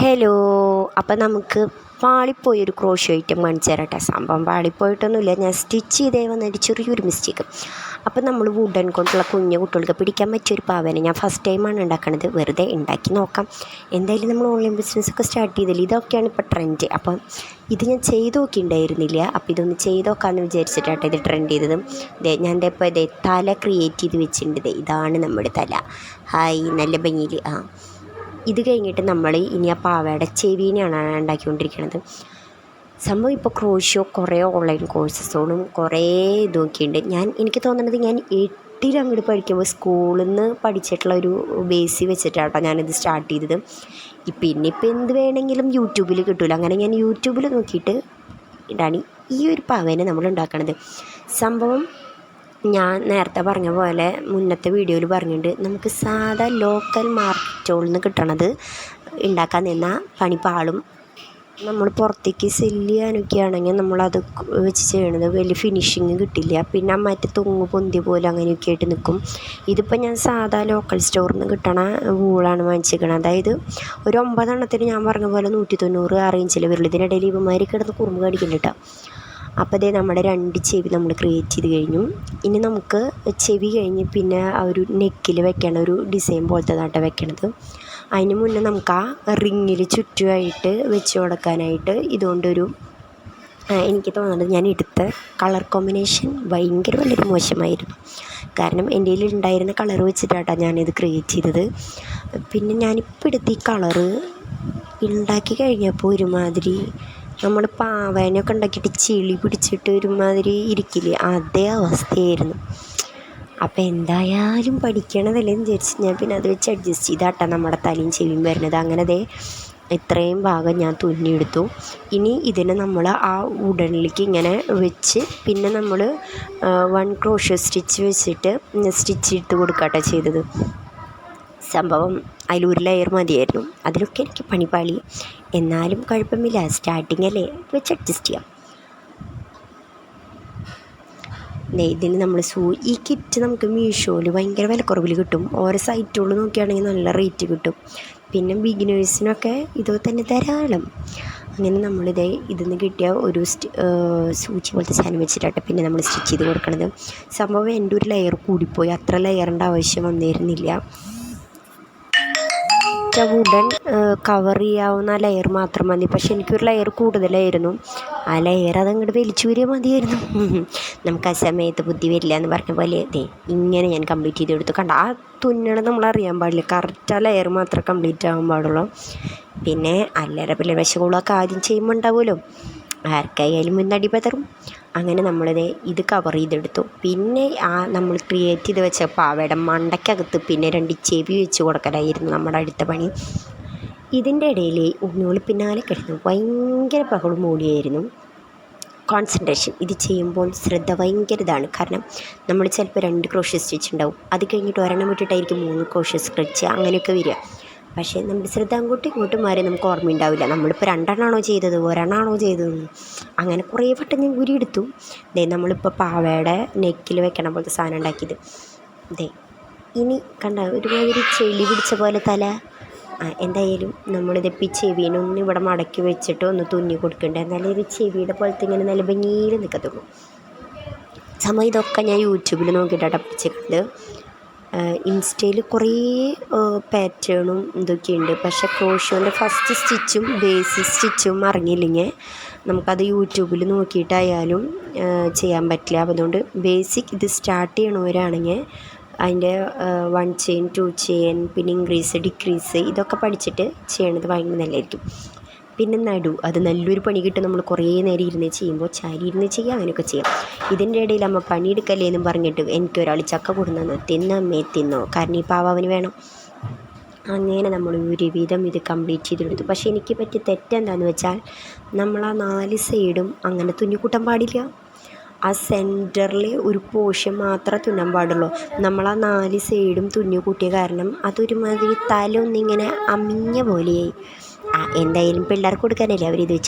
Hello അപ്പം നമുക്ക് പാളിപ്പോയി ഒരു ക്രോഷ്യോ ഐറ്റം കാണിച്ചു തരട്ടെ സംഭവം പാളിപ്പോയിട്ടൊന്നുമില്ല ഞാൻ സ്റ്റിച്ച് ചെയ്തേ വന്നൊരു ചെറിയൊരു മിസ്റ്റേക്ക് അപ്പം നമ്മൾ വുഡൻ കൊണ്ടുള്ള കുഞ്ഞു കുട്ടികൾക്ക് പിടിക്കാൻ പറ്റിയൊരു പാവനെ ഞാൻ ഫസ്റ്റ് ടൈമാണ് ഉണ്ടാക്കണത്. വെറുതെ ഉണ്ടാക്കി നോക്കാം. എന്തായാലും നമ്മൾ ഓൺലൈൻ ബിസിനസ്സൊക്കെ സ്റ്റാർട്ട് ചെയ്തില്ല? ഇതൊക്കെയാണ് ഇപ്പോൾ ട്രെൻഡ് അപ്പം ഇത് ഞാൻ ചെയ്ത് നോക്കിയിട്ടുണ്ടായിരുന്നില്ല. അപ്പോൾ ഇതൊന്ന് ചെയ്ത് നോക്കാമെന്ന് വിചാരിച്ചിട്ടാട്ടോ ഇത് ട്രെൻഡ് ചെയ്തത്. ദേ ഞാൻ ദേ ഇപ്പോൾ ഇതേ തല ക്രിയേറ്റ് ചെയ്ത് വെച്ചിട്ടുണ്ട്. ഇതാണ് നമ്മുടെ തല. ഹായ് നല്ല ഭംഗിയിൽ ആ. ഇത് കഴിഞ്ഞിട്ട് നമ്മൾ ഇനി ആ പാവയുടെ ചെവീനെയാണ് ഉണ്ടാക്കിക്കൊണ്ടിരിക്കുന്നത് സംഭവം ഇപ്പോൾ ക്രോഷ്യോ കുറേ ഓൺലൈൻ കോഴ്സസോടും കുറേ ഇതൊക്കെയുണ്ട് ഞാൻ എനിക്ക് തോന്നുന്നത് ഞാൻ എട്ടിൽ അങ്ങോട്ട് പഠിക്കുമ്പോൾ സ്കൂളിൽ നിന്ന് പഠിച്ചിട്ടുള്ള ഒരു ബേസ് വെച്ചിട്ടാട്ടോ ഞാനിത് സ്റ്റാർട്ട് ചെയ്തത്. പിന്നെ ഇപ്പോൾ എന്ത് വേണമെങ്കിലും യൂട്യൂബിൽ കിട്ടില്ല അങ്ങനെ ഞാൻ യൂട്യൂബിൽ നോക്കിയിട്ട് ഇതാണ് ഈ ഒരു പാവേനെ നമ്മൾ ഉണ്ടാക്കണത്. സംഭവം ഞാൻ നേരത്തെ പറഞ്ഞ പോലെ മുന്നത്തെ വീഡിയോയിൽ പറഞ്ഞിട്ടുണ്ട്. നമുക്ക് സാധാ ലോക്കൽ മാർക്കറ്റുകളിൽ നിന്ന് കിട്ടണത് ഉണ്ടാക്കാൻ നിന്ന പണി പാളും നമ്മൾ പുറത്തേക്ക് സെല്ല് ചെയ്യാനൊക്കെ ആണെങ്കിൽ നമ്മളത് വെച്ച് ചെയ്യണത് വലിയ ഫിനിഷിങ് കിട്ടില്ല. പിന്നെ മറ്റേ തൊങ്ങ് പൊന്തി പോലെ അങ്ങനെയൊക്കെ ആയിട്ട് നിൽക്കും. ഇതിപ്പോൾ ഞാൻ സാധാ ലോക്കൽ സ്റ്റോറിൽ നിന്ന് കിട്ടണ വൂളാണ് വാങ്ങിച്ചിരിക്കണത് അതായത് ഒരു ഒമ്പതെണ്ണത്തിന് ഞാൻ പറഞ്ഞ പോലെ നൂറ്റി തൊണ്ണൂറ് ആ റേഞ്ചിൽ വരുള്ളൂ ഇതിനിടയിൽ ഇവന്മാർ കിടന്ന് കുറുമ്പ് കടിക്കുന്നുണ്ട് കേട്ടോ അപ്പോൾ അതേ നമ്മുടെ രണ്ട് ചെവി നമ്മൾ ക്രിയേറ്റ് ചെയ്ത് കഴിഞ്ഞു. ഇനി നമുക്ക് ചെവി കഴിഞ്ഞ് പിന്നെ ആ ഒരു നെക്കിൽ വെക്കേണ്ട ഒരു ഡിസൈൻ പോലത്തെ നാട്ടെ വെക്കണത്. അതിന് മുന്നേ നമുക്ക് ആ റിങ്ങിൽ ചുറ്റുമായിട്ട് വെച്ച് കൊടുക്കാനായിട്ട് ഇതുകൊണ്ടൊരു എനിക്ക് തോന്നുന്നത് ഞാൻ എടുത്ത കളർ കോമ്പിനേഷൻ ഭയങ്കര വളരെ മോശമായിരുന്നു. കാരണം എന്റെ കയ്യിൽ ഉണ്ടായിരുന്ന കളർ വെച്ചിട്ടാട്ടോ ഞാനിത് ക്രിയേറ്റ് ചെയ്തത്. പിന്നെ ഞാനിപ്പോൾ എടുത്ത ഈ കളറ് ഉണ്ടാക്കി കഴിഞ്ഞപ്പോൾ ഒരുമാതിരി നമ്മൾ പാവേനൊക്കെ ഉണ്ടാക്കിയിട്ട് ചെളി പിടിച്ചിട്ട് ഒരുമാതിരി ഇരിക്കില്ലേ? അതേ അവസ്ഥയായിരുന്നു. അപ്പോൾ എന്തായാലും പഠിക്കണതല്ലേ എന്ന് വിചാരിച്ച് ഞാൻ പിന്നെ അത് വെച്ച് അഡ്ജസ്റ്റ് ചെയ്താട്ടാ നമ്മുടെ തലയും ചെവിയും വരുന്നത്. അങ്ങനെ അതേ ഇത്രയും ഭാഗം ഞാൻ തുന്നിയെടുത്തു. ഇനി ഇതിനെ നമ്മൾ ആ ഉടനിലേക്ക് ഇങ്ങനെ വെച്ച് പിന്നെ നമ്മൾ വൺ ക്രോഷ് സ്റ്റിച്ച് വെച്ചിട്ട് സ്റ്റിച്ച് ഇട്ട് കൊടുക്കട്ടെ ചെയ്തത്. സംഭവം അതിലൊരു ലെയർ മതിയായിരുന്നു. അതിലൊക്കെ എനിക്ക് പണിപാളി. എന്നാലും കുഴപ്പമില്ല. സ്റ്റാർട്ടിങ് അല്ലേ? വെച്ച് അഡ്ജസ്റ്റ് ചെയ്യാം. ഇതിന് നമ്മൾ സൂ ഈ കിറ്റ് നമുക്ക് മീഷോയിൽ ഭയങ്കര വിലക്കുറവിൽ കിട്ടും. ഓരോ സൈറ്റുകൾ നോക്കുകയാണെങ്കിൽ നല്ല റേറ്റ് കിട്ടും. പിന്നെ ബിഗിനേഴ്സിനൊക്കെ ഇത് തന്നെ ധാരാളം. അങ്ങനെ നമ്മളിത് ഇതിൽ കിട്ടിയ ഒരു സൂചി പോലത്തെ സാധനം വെച്ചിട്ടാട്ടെ പിന്നെ നമ്മൾ സ്റ്റിച്ച് ചെയ്ത് കൊടുക്കണത്. സംഭവം എന്റെ ഒരു ലെയർ കൂടിപ്പോയി. അത്ര ലെയറിന്റെ ആവശ്യം വന്നിരുന്നില്ല. ഒറ്റ വുഡൻ കവർ ചെയ്യാവുന്ന ലെയർ മാത്രം മതി. പക്ഷെ എനിക്കൊരു ലെയർ കൂടുതലായിരുന്നു. ആ ലെയർ അതങ്ങോട്ട് വലിച്ചു വരിക മതിയായിരുന്നു. നമുക്ക് ആ സമയത്ത് ബുദ്ധി വരില്ല എന്ന് പറഞ്ഞ പോലെ ദേ ഇങ്ങനെ ഞാൻ കംപ്ലീറ്റ് ചെയ്ത് കൊടുത്തു കണ്ട? ആ തുന്നണത് നമ്മൾ അറിയാൻ പാടില്ല. കറക്റ്റ് ആ ലെയർ മാത്രമേ കംപ്ലീറ്റ് ആകാൻ പാടുള്ളൂ. പിന്നെ അല്ലറ പിള്ളേർ വിശകളൊക്കെ ആദ്യം ചെയ്യുമ്പോൾ ഉണ്ടാവുമല്ലോ. ആർക്കായാലും മുന്നടി പതറും. അങ്ങനെ നമ്മളിത് ഇത് കവർ ചെയ്തെടുത്തു. പിന്നെ ആ നമ്മൾ ക്രിയേറ്റ് ചെയ്ത് വെച്ച പാവയുടെ മണ്ടയ്ക്കകത്ത് പിന്നെ രണ്ട് ചെവി വെച്ച് കൊടുക്കലായിരുന്നു നമ്മുടെ അടുത്ത പണി. ഇതിന്റെ ഇടയിൽ ഉണ്ണോളി പിന്നാലെ കിടന്നു. ഭയങ്കര ബഹളം മൂടിയായിരുന്നു. കോൺസെൻട്രേഷൻ ഇത് ചെയ്യുമ്പോൾ ശ്രദ്ധ ഭയങ്കര ഇതാണ്. കാരണം നമ്മൾ ചിലപ്പോൾ രണ്ട് ക്രോഷ്യ സ്റ്റിച്ച് ഉണ്ടാവും. അത് കഴിഞ്ഞിട്ട് ഒരെണ്ണം വിട്ടിട്ടായിരിക്കും മൂന്ന് ക്രോഷ്യ സ്റ്റിച്ച് അങ്ങനെയൊക്കെ വരിക. പക്ഷേ നമ്മുടെ ശ്രദ്ധ അങ്ങോട്ടും ഇങ്ങോട്ടും മാറി നമുക്ക് ഓർമ്മയുണ്ടാവില്ല നമ്മളിപ്പോൾ രണ്ടെണ്ണമാണോ ചെയ്തത്? ഒരെണ്ണമാണോ ചെയ്തത്? അങ്ങനെ കുറേ വട്ടം ഞാൻ ഗുരി എടുത്തു ദേ നമ്മളിപ്പോൾ പാവയുടെ നെക്കിൽ വെക്കണ പോലത്തെ സാധനം ഉണ്ടാക്കിയത്. ദേ ഇനി കണ്ട ഒരുമാതിരി ചെളി പിടിച്ച പോലെ തല. എന്തായാലും നമ്മളിതിപ്പോൾ ഈ ചെവീനൊന്ന് ഇവിടെ മടക്കി വെച്ചിട്ട് ഒന്ന് തുന്നി കൊടുക്കണ്ടേ? എന്നാലേ ഒരു ചെവിയുടെ പോലത്തെ ഇങ്ങനെ നല്ല ഭംഗിയിൽ നിൽക്കത്തുള്ളൂ സമയം ഇതൊക്കെ ഞാൻ യൂട്യൂബിൽ നോക്കിയിട്ടാണ് പഠിച്ചിട്ടുണ്ട് ഇൻസ്റ്റയിൽ കുറേ പാറ്റേണും ഇതൊക്കെയുണ്ട്. പക്ഷേ ക്രോഷ്യോന്റെ ഫസ്റ്റ് സ്റ്റിച്ചും ബേസിക് സ്റ്റിച്ചും അറിഞ്ഞില്ലെങ്കിൽ നമുക്കത് യൂട്യൂബിൽ നോക്കിയിട്ടായാലും ചെയ്യാൻ പറ്റില്ല. അതുകൊണ്ട് ബേസിക് ഇത് സ്റ്റാർട്ട് ചെയ്യണവരാണെങ്കിൽ അതിന്റെ വൺ ചെയിൻ ടു ചെയിൻ പിന്നെ ഇൻക്രീസ് ഡിക്രീസ് ഇതൊക്കെ പഠിച്ചിട്ട് ചെയ്യണത് ഭയങ്കര നല്ലതായിരിക്കും. പിന്നെ നടു അത് നല്ലൊരു പണി കിട്ടും. നമ്മൾ കുറേ നേരം ഇരുന്ന് ചെയ്യുമ്പോൾ ചാരി ഇരുന്ന് ചെയ്യുക അങ്ങനെയൊക്കെ ചെയ്യാം. ഇതിന്റെ ഇടയിൽ അമ്മ പണിയെടുക്കല്ലേ എന്നും പറഞ്ഞിട്ട് എനിക്കൊരാൾ ചക്ക കൊടുന്നു തിന്നമ്മേ തിന്നോ. കാരണം ഈ പാവാവിന് വേണം. അങ്ങനെ നമ്മൾ ഒരുവിധം ഇത് കംപ്ലീറ്റ് ചെയ്തെടുത്തു. പക്ഷേ എനിക്ക് പറ്റിയ തെറ്റെന്താണെന്ന് വെച്ചാൽ നമ്മൾ ആ നാല് സൈഡും അങ്ങനെ തുന്നിക്കൂട്ടാൻ പാടില്ല. ആ സെന്ററിൽ ഒരു പോർഷൻ മാത്രമേ തുന്നാൻ പാടുള്ളൂ. നമ്മൾ ആ നാല് സൈഡും തുന്നി കൂട്ടിയ കാരണം അതൊരുമാതിരി തല ഒന്നിങ്ങനെ അമിഞ്ഞ പോലെയായി. ആ എന്തായാലും പിള്ളേർക്ക് കൊടുക്കാനല്ലേ അവരിത് വെച്ച്